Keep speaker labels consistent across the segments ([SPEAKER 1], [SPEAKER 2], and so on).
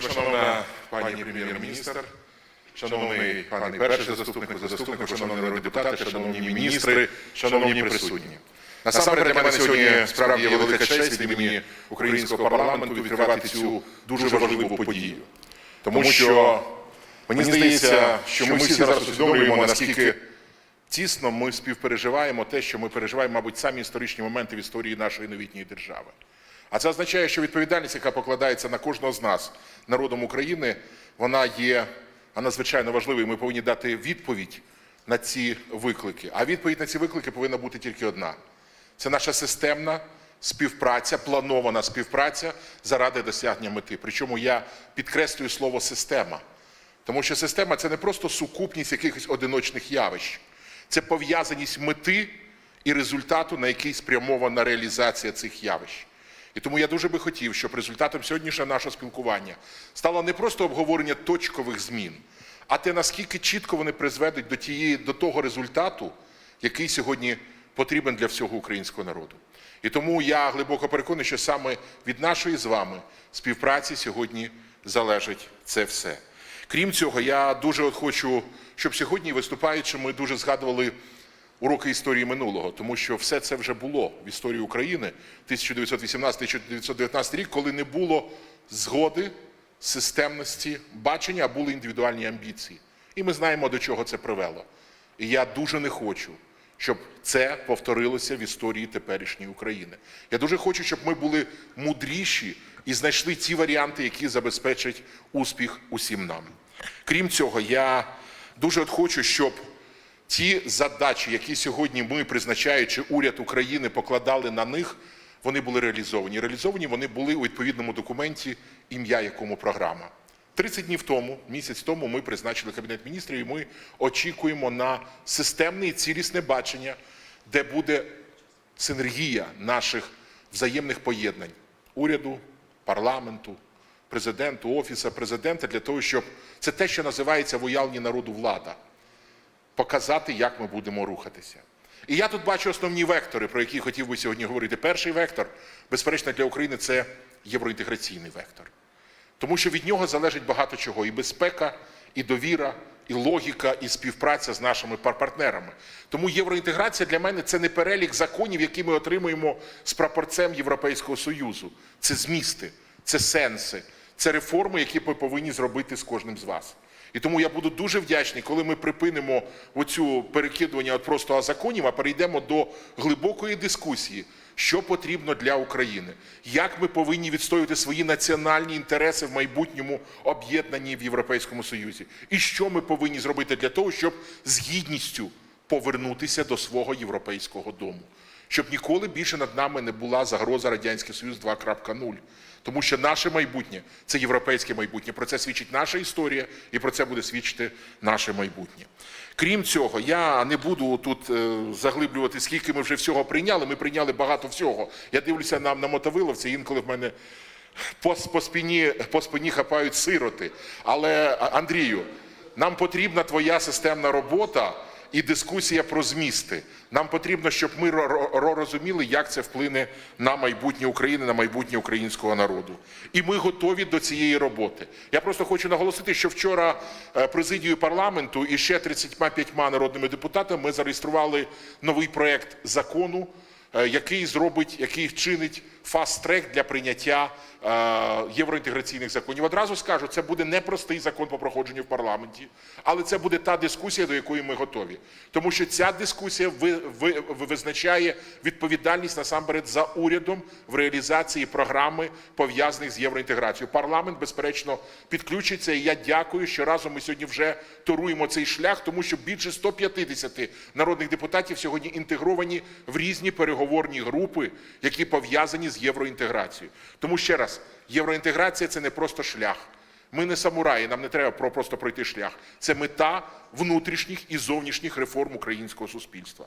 [SPEAKER 1] Шановна пані прем'єр-міністр, шановний пане перший заступник, заступник, шановні народні депутати, шановні міністри, шановні присутні. Насамперед для мене сьогодні справді є велика честь від імені українського парламенту відкривати цю дуже важливу подію. Тому що мені здається, що ми всі зараз усвідомлюємо, наскільки тісно ми співпереживаємо те, що ми переживаємо, мабуть, самі історичні моменти в історії нашої новітньої держави. А це означає, що відповідальність, яка покладається на кожного з нас, народом України, вона є надзвичайно важливою. Ми повинні дати відповідь на ці виклики. А відповідь на ці виклики повинна бути тільки одна: це наша системна співпраця, планована співпраця заради досягнення мети. Причому я підкреслюю слово система. Тому що система це не просто сукупність якихось одиночних явищ, це пов'язаність мети і результату, на який спрямована реалізація цих явищ. І тому я дуже би хотів, щоб результатом сьогоднішнього нашого спілкування стало не просто обговорення точкових змін, а те, наскільки чітко вони призведуть до, тієї, до того результату, який сьогодні потрібен для всього українського народу. І тому я глибоко переконаний, що саме від нашої з вами співпраці сьогодні залежить це все. Крім цього, я дуже от хочу, щоб сьогодні, виступаючи, ми дуже згадували уроки історії минулого, тому що все це вже було в історії України 1918-1919 рік, коли не було згоди, системності, бачення, а були індивідуальні амбіції. І ми знаємо, до чого це привело. І я дуже не хочу, щоб це повторилося в історії теперішньої України. Я дуже хочу, щоб ми були мудріші і знайшли ті варіанти, які забезпечать успіх усім нам. Крім цього, я дуже от хочу, щоб ті задачі, які сьогодні ми, призначаючи уряд України, покладали на них, вони були реалізовані. Реалізовані вони були у відповідному документі, ім'я якому програма. 30 днів тому, місяць тому, ми призначили кабінет міністрів, і ми очікуємо на системне і цілісне бачення, де буде синергія наших взаємних поєднань уряду, парламенту, президенту, офіса президента для того, щоб це те, що називається в уявленні народу влада показати, як ми будемо рухатися. І я тут бачу основні вектори, про які хотів би сьогодні говорити. Перший вектор, безперечно, для України це євроінтеграційний вектор. Тому що від нього залежить багато чого: і безпека, і довіра, і логіка, і співпраця з нашими пар- партнерами. Тому євроінтеграція для мене це не перелік законів, які ми отримуємо з прапорцем Європейського Союзу. Це змісти, це сенси, це реформи, які ми повинні зробити з кожним з вас. І тому я буду дуже вдячний, коли ми припинимо оцю перекидування от просто законів, а перейдемо до глибокої дискусії, що потрібно для України, як ми повинні відстоювати свої національні інтереси в майбутньому об'єднанні в Європейському Союзі, і що ми повинні зробити для того, щоб з гідністю повернутися до свого європейського дому, щоб ніколи більше над нами не була загроза Радянський Союз 2.0. Тому що наше майбутнє це європейське майбутнє. Про це свідчить наша історія, і про це буде свідчити наше майбутнє. Крім цього, я не буду тут е, заглиблювати, скільки ми вже всього прийняли. Ми прийняли багато всього. Я дивлюся на, на мотовиловці, інколи в мене по, по, спині, по спині хапають сироти. Але, Андрію, нам потрібна твоя системна робота і дискусія про змісти. Нам потрібно, щоб ми ро- ро- ро- розуміли, як це вплине на майбутнє України, на майбутнє українського народу. І ми готові до цієї роботи. Я просто хочу наголосити, що вчора е, президією парламенту і ще 35 народними депутатами ми зареєстрували новий проект закону е, який зробить, який вчинить фаст-трек для прийняття е, євроінтеграційних законів. Одразу скажу, це буде непростий закон по проходженню в парламенті, але це буде та дискусія, до якої ми готові. Тому що ця дискусія ви, ви, ви- визначає відповідальність насамперед за урядом в реалізації програми, пов'язаних з євроінтеграцією. Парламент, безперечно, підключиться. І я дякую, що разом ми сьогодні вже торуємо цей шлях, тому що більше 150 народних депутатів сьогодні інтегровані в різні переговорні групи, які пов'язані з євроінтеграцією. Тому ще раз, євроінтеграція це не просто шлях. Ми не самураї, нам не треба просто пройти шлях. Це мета внутрішніх і зовнішніх реформ українського суспільства.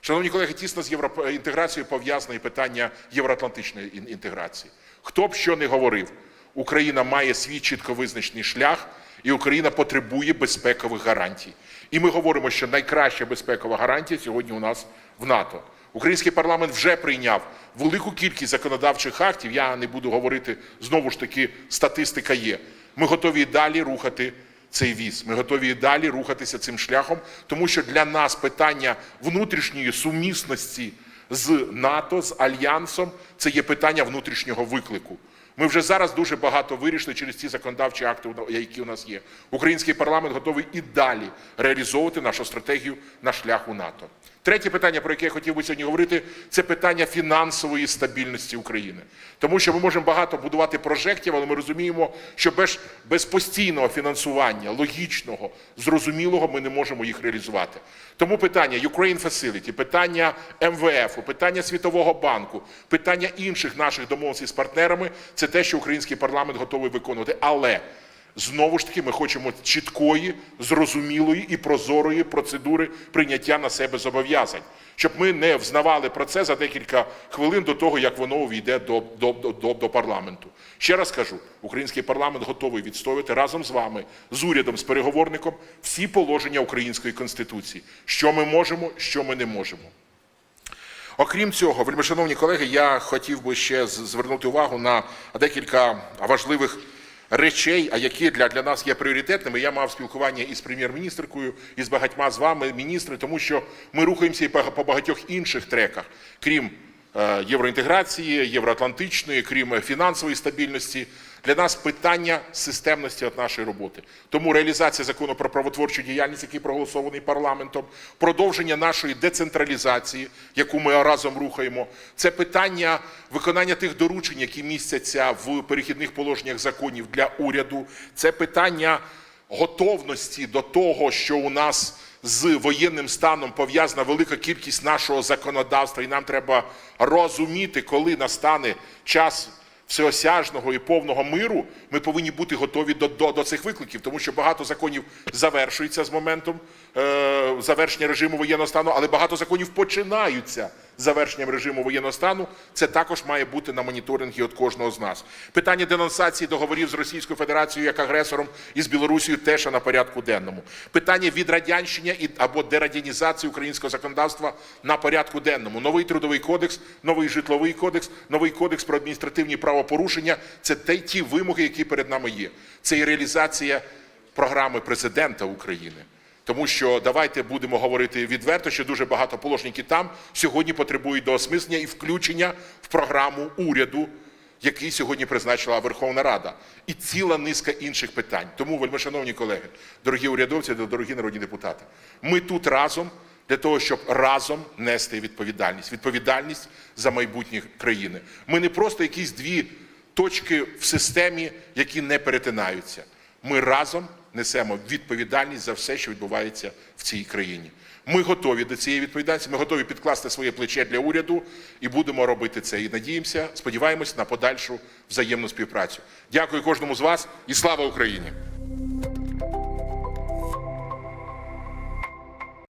[SPEAKER 1] Шановні колеги, тісно з євроінтеграцією пов'язане і питання євроатлантичної інтеграції. Хто б що не говорив, Україна має свій чітко визначений шлях, і Україна потребує безпекових гарантій. І ми говоримо, що найкраща безпекова гарантія сьогодні у нас в НАТО. Український парламент вже прийняв велику кількість законодавчих актів. Я не буду говорити знову ж таки, статистика є. Ми готові і далі рухати цей віз. Ми готові і далі рухатися цим шляхом, тому що для нас питання внутрішньої сумісності з НАТО, з Альянсом це є питання внутрішнього виклику. Ми вже зараз дуже багато вирішили через ті законодавчі акти, які у нас є. Український парламент готовий і далі реалізовувати нашу стратегію на шлях у НАТО. Третє питання, про яке я хотів би сьогодні говорити, це питання фінансової стабільності України. Тому що ми можемо багато будувати прожектів, але ми розуміємо, що без, без постійного фінансування, логічного, зрозумілого, ми не можемо їх реалізувати. Тому питання Ukraine Facility, питання МВФ, питання Світового банку, питання інших наших домовленостей з партнерами це те, що український парламент готовий виконувати. Але Знову ж таки, ми хочемо чіткої, зрозумілої і прозорої процедури прийняття на себе зобов'язань, щоб ми не взнавали про це за декілька хвилин до того, як воно увійде до, до, до, до, парламенту. Ще раз кажу: український парламент готовий відстоювати разом з вами, з урядом, з переговорником всі положення української конституції, що ми можемо, що ми не можемо. Окрім цього, вельмишановні колеги, я хотів би ще звернути увагу на декілька важливих речей, а які для, для нас є пріоритетними. Я мав спілкування із прем'єр-міністркою, і з багатьма з вами, міністри, тому що ми рухаємося і по, багатьох інших треках, крім е, євроінтеграції, євроатлантичної, крім фінансової стабільності. Для нас питання системності от нашої роботи. Тому реалізація закону про правотворчу діяльність, який проголосований парламентом, продовження нашої децентралізації, яку ми разом рухаємо, це питання виконання тих доручень, які містяться в перехідних положеннях законів для уряду. Це питання готовності до того, що у нас з воєнним станом пов'язана велика кількість нашого законодавства, і нам треба розуміти, коли настане час всеосяжного і повного миру, ми повинні бути готові до, до, до цих викликів, тому що багато законів завершується з моментом е, завершення режиму воєнного стану, але багато законів починаються завершенням режиму воєнного стану. Це також має бути на моніторингі від кожного з нас. Питання денонсації договорів з Російською Федерацією як агресором і з Білорусією теж на порядку денному. Питання відрадянщення або дерадянізації українського законодавства на порядку денному. Новий трудовий кодекс, новий житловий кодекс, новий кодекс про адміністративні правопорушення це те, ті вимоги, які перед нами є. Це і реалізація програми президента України. Тому що давайте будемо говорити відверто, що дуже багато положень, які там сьогодні потребують доосмислення і включення в програму уряду, який сьогодні призначила Верховна Рада, і ціла низка інших питань. Тому, вельмишановні колеги, дорогі урядовці, дорогі народні депутати, ми тут разом для того, щоб разом нести відповідальність, відповідальність за майбутнє країни. Ми не просто якісь дві точки в системі, які не перетинаються. Ми разом несемо відповідальність за все, що відбувається в цій країні. Ми готові до цієї відповідальності. Ми готові підкласти своє плече для уряду і будемо робити це. І надіємося, сподіваємось на подальшу взаємну співпрацю. Дякую кожному з вас і слава Україні!